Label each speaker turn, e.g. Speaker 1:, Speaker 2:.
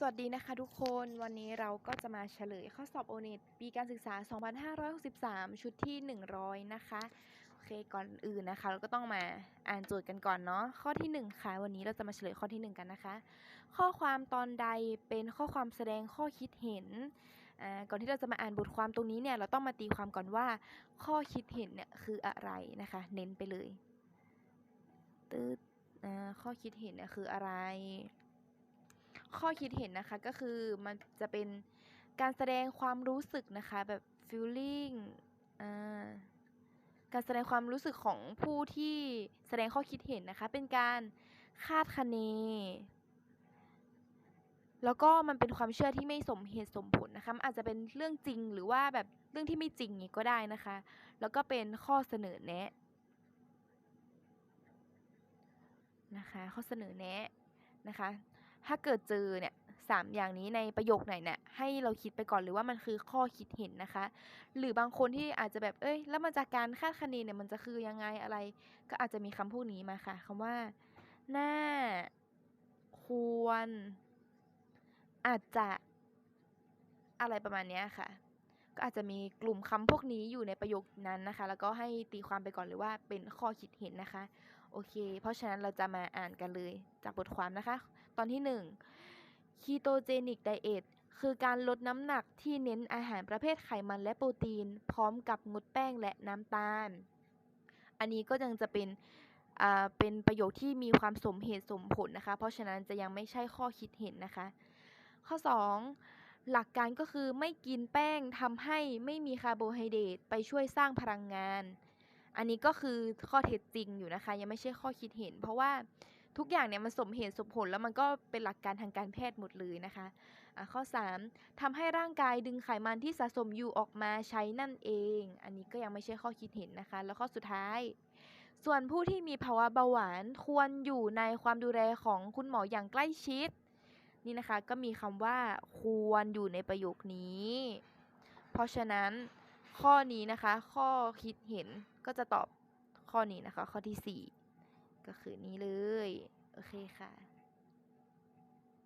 Speaker 1: สวัสดีนะคะทุกคนวันนี้เราก็จะมาเฉลยข้อสอบโอเน็ตปีการศึกษา 2563 ชุดที่ 100 นะคะโอเคก่อนอื่นนะคะ เราก็ต้องมาอ่านโจทย์กันก่อนเนาะข้อที่ 1 ค่ะ วันนี้เราจะมาเฉลยข้อที่ 1 กันนะคะ ข้อความตอนใดเป็นข้อความแสดงข้อคิดเห็นอ่าก่อนที่เราจะมาอ่านบทความตรงนี้เนี่ยเราต้องมาตีความก่อนว่า ข้อคิดเห็นเนี่ยคืออะไรนะคะ เน้นไปเลยตืดอ่าข้อคิดเห็นเนี่ยคืออะไร ข้อคิดเห็นนะคะก็คือมันจะเป็นการแสดงความรู้สึกนะคะแบบ feeling อ่าการแสดงความรู้สึกของผู้ที่แสดงข้อคิดเห็นนะคะ เป็นการคาดคะเน แล้วก็มันเป็นความเชื่อที่ไม่สมเหตุสมผลนะคะอาจจะเป็นเรื่องจริงหรือว่าแบบเรื่องที่ไม่จริงนี้ก็ได้นะคะ แล้วก็เป็นข้อเสนอแนะนะคะ ข้อเสนอแนะนะคะ ถ้าเกิดเจอเนี่ยสามอย่างนี้ในประโยคไหนเนี่ยให้เราคิดไปก่อนหรือว่ามันคือข้อคิดเห็นนะคะ หรือบางคนที่อาจจะแบบเอ้ย แล้วมันจากการคาดคะเนเนี่ยมันจะคือยังไงอะไร ก็อาจจะมีคำพวกนี้มาค่ะคำว่าน่าควร อาจจะอะไรประมาณนี้ค่ะ ก็อาจจะมีกลุ่มคำพวกนี้อยู่ในประโยคนั้นนะคะ แล้วก็ให้ตีความไปก่อนเลยว่าเป็นข้อคิดเห็นนะคะ โอเค เพราะฉะนั้นเราจะมาอ่านกันเลยจากบทความนะคะ ตอนที่ 1 Ketogenic Diet คือการลดน้ำหนักที่เน้นอาหารประเภทไขมันและโปรตีน พร้อมกับงดแป้งและน้ำตาล อันนี้ก็ยังจะเป็นอ่าเป็นประโยคที่มีความสมเหตุสมผลนะคะ เพราะฉะนั้นจะยังไม่ใช่ข้อคิดเห็นนะคะ ข้อ 2 หลักการก็คือไม่กินแป้งทำให้ไม่มีคาร์โบไฮเดรตไปช่วยสร้างพลังงาน อันนี้ก็คือข้อเท็จจริงอยู่นะคะ ยังไม่ใช่ข้อคิดเห็น เพราะว่าทุกอย่างเนี่ยมันสมเหตุสมผลแล้วมันก็เป็นหลักการทางการแพทย์หมดเลยนะคะะข้อ 3ทำให้ร่างกายดึงไขมันที่สะสมอยู่ออกมาใช้นั่นเอง อันนี้ก็ยังไม่ใช่ข้อคิดเห็นนะคะ แล้วข้อสุดท้าย ส่วนผู้ที่มีภาวะเบาหวานควรอยู่ในความดูแลของคุณหมออย่างใกล้ชิด นี่นะคะก็มีคำว่าควรอยู่ในประโยคนี้ เพราะฉะนั้นข้อนี้นะคะ ข้อคิดเห็นก็จะตอบข้อนี้นะคะ ข้อที่ 4 ก็คือนี้เลย โอเคค่ะ